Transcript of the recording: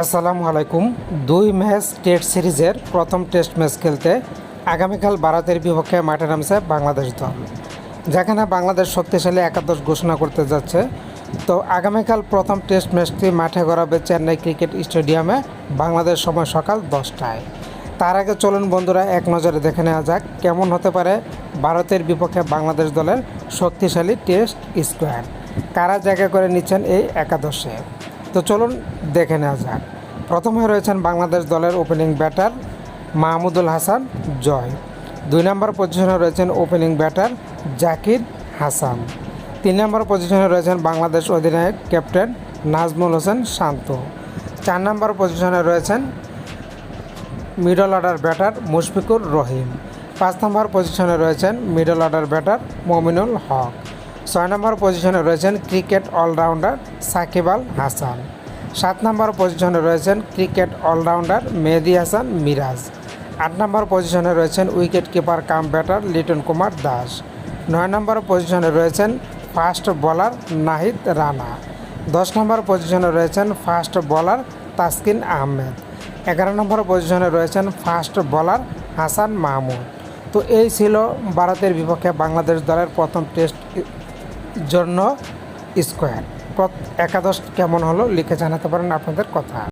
আসসালামু আলাইকুম। দুই ম্যাচ টেস্ট সিরিজের প্রথম টেস্ট ম্যাচ খেলতে আগামীকাল ভারতের বিপক্ষে মাঠে নামছে বাংলাদেশ দল। যেখানে বাংলাদেশ শক্তিশালী একাদশ ঘোষণা করতে যাচ্ছে। তো আগামীকাল প্রথম টেস্ট ম্যাচটি মাঠে গড়াবে চেন্নাই ক্রিকেট স্টেডিয়ামে বাংলাদেশ সময় সকাল দশটায়। তার আগে চলুন বন্ধুরা, এক নজরে দেখে নেওয়া যাক কেমন হতে পারে ভারতের বিপক্ষে বাংলাদেশ দলের শক্তিশালী টেস্ট স্কোয়াড। কারা জায়গা করে নিচ্ছেন এই একাদশে? তো চলুন দেখে নেওয়া যাক। প্রথমে রয়েছেন বাংলাদেশ দলের ওপেনিং ব্যাটার মাহমুদুল হাসান জয়। দুই নম্বর পজিশনে রয়েছেন ওপেনিং ব্যাটার জাকির হাসান। তিন নম্বর পজিশনে রয়েছেন বাংলাদেশ অধিনায়ক ক্যাপ্টেন নাজমুল হোসেন শান্ত। চার নম্বর পজিশনে রয়েছেন middle order batter Mushfiqur Rahim. পাঁচ নম্বর পজিশনে রয়েছেন middle order batter Mominul Haque. ছয় নম্বর পজিশনে রয়েছেন ক্রিকেট অলরাউন্ডার সাকিব আল হাসান। সাত নম্বর পজিশনে রয়েছেন ক্রিকেট অলরাউন্ডার মেহেদি হাসান মিরাজ। আট নম্বর পজিশনে রয়েছেন wicket keeper cum batter Liton Kumar Das. নয় নম্বর পজিশনে রয়েছেন ফাস্ট বোলার নাহিদ রানা। দশ নম্বর পজিশনে রয়েছেন ফাস্ট বোলার তাসকিন আহমেদ। এগারো নম্বর পজিশনে রয়েছেন ফাস্ট বোলার হাসান মাহমুদ। তো এই ছিল ভারতের বিপক্ষে বাংলাদেশ দলের প্রথম টেস্ট জন্য স্কোয়ার। একাদশ কেমন হলো লিখে জানাতে পারেন আপনাদের কথা।